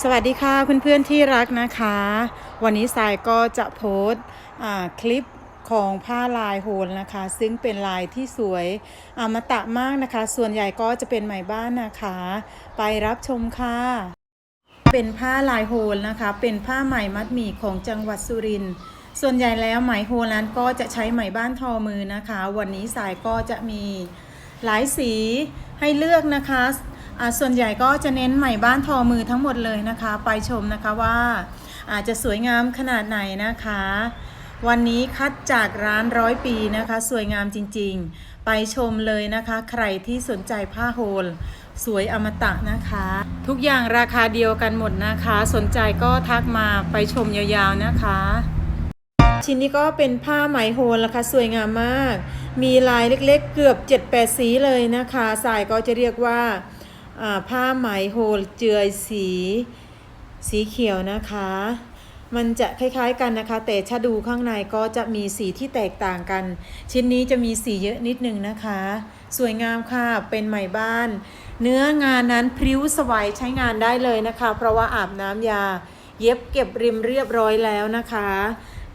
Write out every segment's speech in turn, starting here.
สวัสดีค่ะเพื่อนๆที่รักนะคะ วันนี้สายก็จะโพสอ่าคลิปของผ้าลายโฮลนะคะ ซึ่งเป็นลายที่สวยอมตะมากนะคะ ส่วนใหญ่ก็จะเป็นไหมบ้านนะคะ ไปรับชมค่ะ เป็นผ้าลายโฮลนะคะ เป็นผ้าไหมมัดหมี่ของจังหวัดสุรินทร์ส่วนใหญ่แล้วไหมโฮลนั้นก็จะใช้ไหมบ้านทอมือนะคะ วันนี้สายก็จะมีหลายสีให้เลือกนะคะ ส่วนใหญ่ก็จะเน้นไหมบ้านทอมือทั้งหมดเลยนะคะ ไปชมนะคะว่าอาจจะสวยงามขนาดไหนนะคะ วันนี้คัดจากร้านร้อยปีนะคะ สวยงามจริงๆ ไปชมเลยนะคะ ใครที่สนใจผ้าโฮลสวยอมตะนะคะ ทุกอย่างราคาเดียวกันหมดนะคะ สนใจก็ทักมาไปชมยาวๆนะคะ ชิ้นนี้ก็เป็นผ้าไหมโฮลนะคะ สวยงามมาก มีลายเล็กๆ เกือบ 7-8 สีเลยนะคะ สายก็จะเรียกว่า ผ้าไหมโฮลเจือยสีสีเขียวนะคะ มันจะคล้ายๆกันนะคะ แต่ถ้าดูข้างในก็จะมีสีที่แตกต่างกัน ชิ้นนี้จะมีสีเยอะนิดนึงนะคะ สวยงามค่ะ เป็นไหมบ้าน เนื้องานนั้นพริ้วสวยใช้งานได้เลยนะคะ เพราะว่าอาบน้ำยา เย็บเก็บริมเรียบร้อยแล้วนะคะ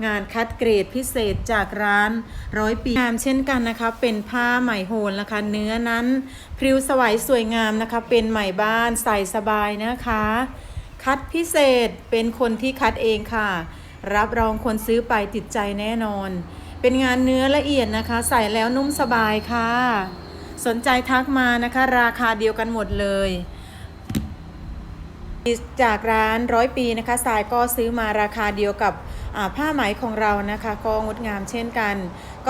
งานคัดเกรดพิเศษจากร้านร้อยปีงามเช่นกันนะคะ เป็นผ้าไหมโฮลนะคะ เนื้อนั้นพริ้วสวยสวยงามนะคะ เป็นไหมบ้านใส่สบายนะคะ คัดพิเศษเป็นคนที่คัดเองค่ะ รับรองคนซื้อไปติดใจแน่นอน เป็นงานเนื้อละเอียดนะคะ ใส่แล้วนุ่มสบายค่ะ สนใจทักมานะคะ ราคาเดียวกันหมดเลย จากร้านร้อยปีนะคะสายก็ซื้อมาราคาเดียวกับผ้าไหมของเรานะคะ ก็งดงามเช่นกัน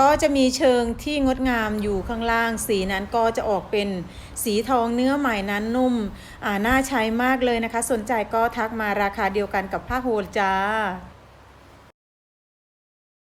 ก็จะมีเชิงที่งดงามอยู่ข้างล่าง สีนั้นก็จะออกเป็นสีทองเนื้อไหมนั้นนุ่มน่าใช้มากเลยนะคะ สนใจก็ทักมาราคาเดียวกันกับผ้าโฮลจ้า